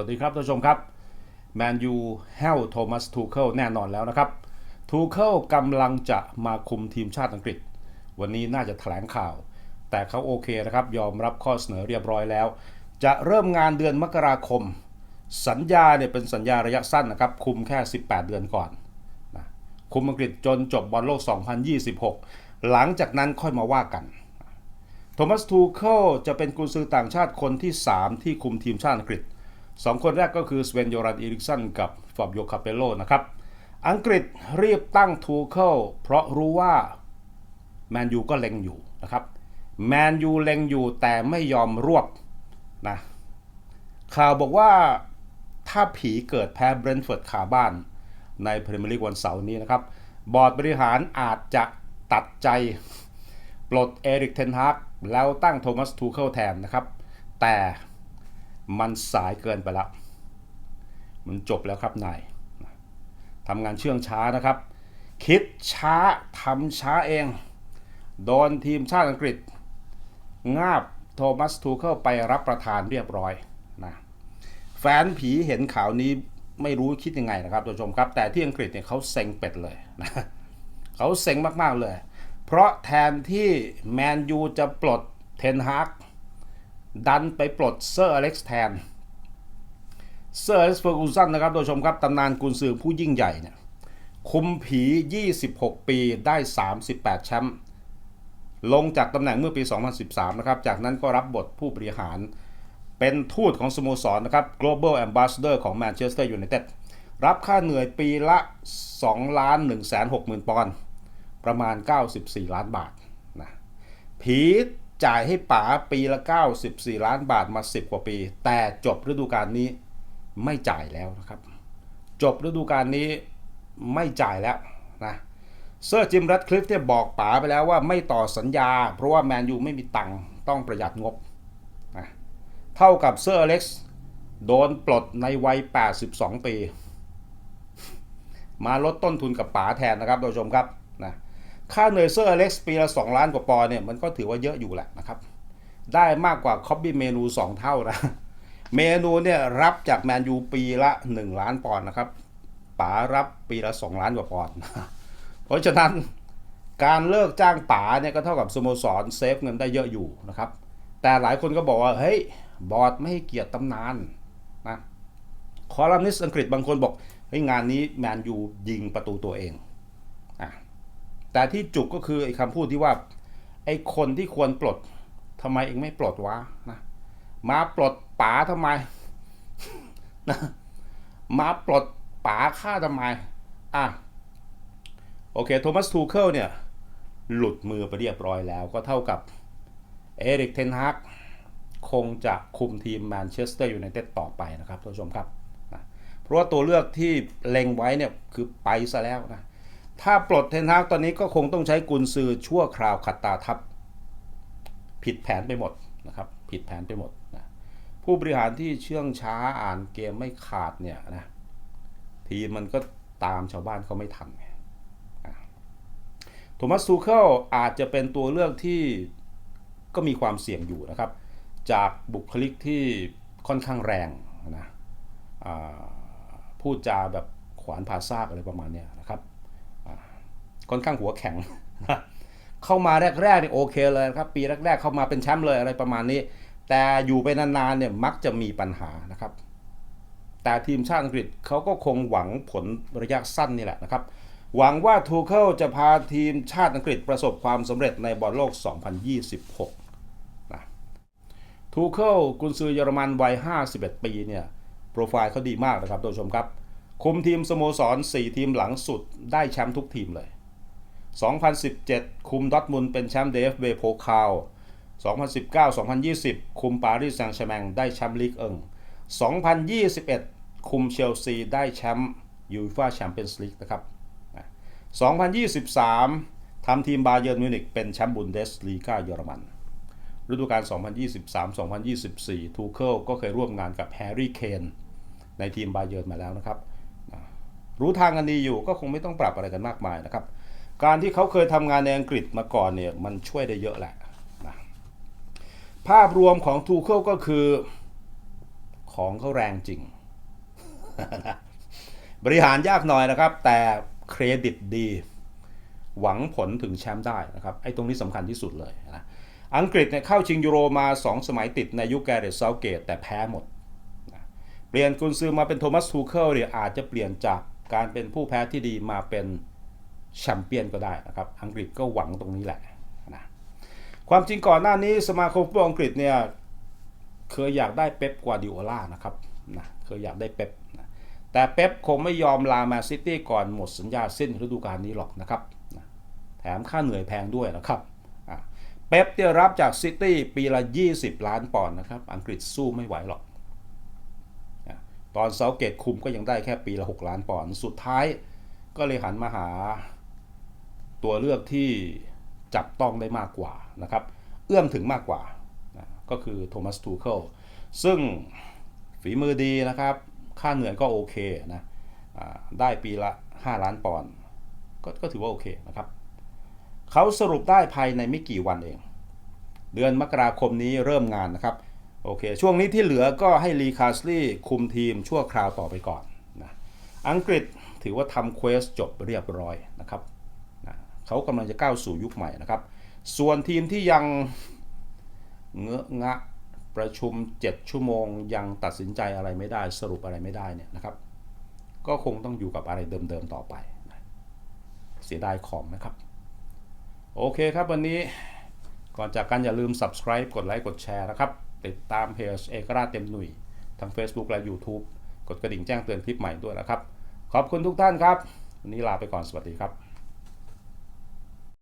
วัสดีครับท่านผู้ชมครับแมนยูแฮลโทมัสทูเคิลแน่นอนแล้วนะครับทูเคิลกำลังจะมาคุมทีมชาติอังกฤษ วันนี้น่าจะแถลงข่าว แต่เขาโอเคนะครับ ยอมรับข้อเสนอเรียบร้อยแล้ว จะเริ่มงานเดือนมกราคม สัญญาเนี่ยเป็นสัญญาระยะสั้นนะครับ คุมแค่ 18 เดือนก่อนนะคุมอังกฤษจนจบบอลโลก 2026 หลังจากนั้นค่อยมาว่ากันโทมัสทูเคิลจะเป็นกุนซือต่างชาติคนที่ 3 ที่คุมทีมชาติอังกฤษ 2คนแรกก็คือสเวนโยรันอีริกสันกับฟอบโยคาเปโลนะครับ อังกฤษรีบตั้งทูเคิลเพราะรู้ว่าแมนยูก็เล็งอยู่นะครับแมนยูเล็งอยู่แต่ไม่ยอมรวบนะข่าวบอกว่าถ้าผีเกิดแพ้เบรนท์ฟอร์ดขาบ้าน ในพรีเมียร์ลีกวันเสาร์นี้นะครับ บอร์ดบริหารอาจจะตัดใจปลดเอริกเทนฮากแล้วตั้งโทมัสทูเคิลแทนนะครับ แต่ มันสายเกินไปแล้ว มันจบแล้วครับนายทำงานเชื่องช้านะครับ คิดช้าทำช้าเอง โดนทีมชาติอังกฤษ งาบโทมัสทูเคิลไปรับประทานเรียบร้อยนะแฟนผีเห็นข่าวนี้ไม่รู้คิดยังไงนะครับท่านผู้ชมครับแต่ที่อังกฤษเนี่ยเขาเซ็งเป็ดเลยนะเขาเซ็งมากๆเลย เพราะแทนที่แมนยูจะปลดเทนฮาก ดันไปปลดเซอร์อเล็กซ์แทนเซอร์อเล็กซ์เฟอร์กูสันนะครับท่านผู้ชมครับตำนานกุนซือผู้ยิ่งใหญ่เนี่ยคุมผี 26 ปีได้ 38 แชมป์ลงจากตำแหน่งเมื่อปี 2013 นะครับ จากนั้นก็รับบทผู้บริหาร เป็นทูตของสโมสรนะครับ Global Ambassador ของ Manchester United รับค่าเหนื่อยปีละ 2 ล้าน1 6 0 0 0 0 ปอนด์ ประมาณ 94 ล้านบาทนะผี จ่ายให้ป๋าปีละ 94 ล้านบาทมา 10 กว่าปี แต่จบฤดูกาลนี้ไม่จ่ายแล้วนะครับ จบฤดูกาลนี้ไม่จ่ายแล้วนะเซอร์จิมรัดคลิฟเนี่ยบอกป๋าไปแล้วว่าไม่ต่อสัญญา เพราะว่าแมนยูไม่มีตังค์ต้องประหยัดงบนะเท่ากับเซอร์อเล็กซ์โดนปลดในวัย 82 ปี มาลดต้นทุนกับป๋าแทนนะครับท่านผู้ชมครับ ค่าเหนื่อยเซอร์อเล็กซ์ปีละ2ล้านกว่าปอนด์เนี่ยมันก็ถือว่าเยอะอยู่แหละนะครับ ได้มากกว่าคอบบี้เมนู 2 เท่านะ เมนูเนี่ยรับจากแมนยูปีละ 1 ล้านปอนด์นะครับป๋ารับปีละ 2 ล้านกว่าปอนด์เพราะฉะนั้นการเลิกจ้างป๋าเนี่ยก็เท่ากับสโมสรเซฟเงินได้เยอะอยู่นะครับ แต่หลายคนก็บอกว่าเฮ้ยบอร์ดไม่ให้เกียรติตำนานนะคอลัมนิสต์อังกฤษบางคนบอกเฮ้ยงานนี้แมนยูยิงประตูตัวเองอะ แต่ที่จุกก็คือไอ้คำพูดที่ว่า ไอ้คนที่ควรปลดทำไมเองไม่ปลดวะนะมาปลดป๋าทำไมนะมาปลดป๋าฆ่าทำไมอะโอเคโทมัสทูเคิลเนี่ยหลุดมือไปเรียบร้อยแล้วก็เท่ากับเอริกเทนฮากคงจะคุมทีมแมนเชสเตอร์ยูไนเต็ดต่อไปนะครับท่านผู้ชมครับนะเพราะว่าตัวเลือกที่เล็งไว้เนี่ยคือไปซะแล้วนะ ถ้าปลดเทนฮากตอนนี้ก็คงต้องใช้กุนซือชั่วคราวขัดตาทับ ผิดแผนไปหมดนะครับ ผิดแผนไปหมดนะผู้บริหารที่เชื่องช้าอ่านเกมไม่ขาดเนี่ยนะทีมมันก็ตามชาวบ้านเขาไม่ทันโทมัสทูเคิลอาจจะเป็นตัวเลือกที่ก็มีความเสี่ยงอยู่นะครับ จากบุคลิกที่ค่อนข้างแรงนะพูดจาแบบขวานผ่าซากอะไรประมาณนี้นะครับ ค่อนข้างหัวแข็ง เข้ามาแรกๆเนี่ยโอเคเลยครับ ปีแรก ๆ เข้ามาเป็นแชมป์เลยอะไรประมาณนี้ แต่อยู่ไปนานๆเนี่ยมักจะมีปัญหานะครับ แต่ทีมชาติอังกฤษเขาก็คงหวังผลระยะสั้นนี่แหละนะครับ หวังว่าทูเคิลจะพาทีมชาติอังกฤษประสบความสำเร็จในบอลโลก 2026นะทูเคิลกุนซือเยอรมันวัย 51 ปีเนี่ยโปรไฟล์เขาดีมากนะครับท่านผู้ชมครับคุมทีมสโมสร 4 ทีมหลังสุดได้แชมป์ทุกทีมเลย 2017 คุมดอทมุนเป็นแชมป์ DFB โพคาล2019-2020 คุมปารีสแซงต์แชร์แมงได้แชมป์ลีกเอิง2021 คุมเชลซีได้แชมป์ยูฟ่าแชมเปี้ยนส์ลีกนะครับ 2023 ทำทีมบาเยิร์นมิวนิกเป็นแชมป์บุนเดสลีกาเยอรมัน ฤดูกาล 2023-2024 ทูเคิลก็เคยร่วมงานกับแฮร์รี่เคนในทีมบาเยิร์นมาแล้วนะครับ รู้ทางกันดีอยู่ก็คงไม่ต้องปรับอะไรกันมากมายนะครับ การที่เขาเคยทำงานในอังกฤษมาก่อนเนี่ยมันช่วยได้เยอะแหละนะภาพรวมของทูเคิลก็คือของเขาแรงจริง บริหารยากหน่อยนะครับ แต่เครดิตดี หวังผลถึงแชมป์ได้นะครับ ไอ้ตรงนี้สำคัญที่สุดเลยนะอังกฤษเนี่ยเข้าชิงยูโรมา 2 สมัยติดในยุคแกเรตเซาเกตแต่แพ้หมดนะเปลี่ยนกุนซือมาเป็นโทมัสทูเคิลเนี่ยอาจจะเปลี่ยนจากการเป็นผู้แพ้ที่ดีมาเป็น แชมเปี้ยนก็ได้นะครับ อังกฤษก็หวังตรงนี้แหละนะความจริงก่อนหน้านี้สมาคมฟุตบอลอังกฤษเนี่ยเคยอยากได้เป๊ปกวาดิโอลานะครับนะเคยอยากได้เป๊ปนะแต่เป๊ปคงไม่ยอมลาแมนซิตี้ก่อนหมดสัญญาสิ้นฤดูกาลนี้หรอกนะครับนะแถมค่าเหนื่อยแพงด้วยนะครับเป๊ปเนี่ยรับจากซิตี้ปีละ 20 ล้านปอนด์นะครับ อังกฤษสู้ไม่ไหวหรอก ตอนเซาเกตคุมก็ยังได้แค่ปีละ 6 ล้านปอนด์ สุดท้ายก็เลยหันมาหา ตัวเลือกที่จับต้องได้มากกว่านะครับ เอื้อมถึงมากกว่านะก็คือโทมัสทูเคิลซึ่งฝีมือดีนะครับ ค่าเหนื่อยก็โอเคนะได้ปีละ 5 ล้านปอนด์ก็ก็ถือว่าโอเคนะครับเขาสรุปได้ภายในไม่กี่วันเอง เดือนมกราคมนี้เริ่มงานนะครับ โอเค ช่วงนี้ที่เหลือก็ให้ลีคาสลีย์คุมทีมชั่วคราวต่อไปก่อนนะอังกฤษถือว่าทำเควสจบเรียบร้อยนะครับ เขากำลังจะก้าวสู่ยุคใหม่นะครับ ส่วนทีมที่ยังเงอะงะประชุม 7 ชั่วโมง ยังตัดสินใจอะไรไม่ได้ สรุปอะไรไม่ได้เนี่ยนะครับ ก็คงต้องอยู่กับอะไรเดิมๆต่อไป เสียดายของนะครับ โอเคครับวันนี้ก่อนจากกันอย่าลืม subscribe กดไลค์กดแชร์นะครับ ติดตามเพจเอกราชเต็มหนุ่ยทั้ง Facebook และ YouTube กดกระดิ่งแจ้งเตือนคลิปใหม่ด้วยนะครับ ขอบคุณทุกท่านครับ วันนี้ลาไปก่อนสวัสดีครับ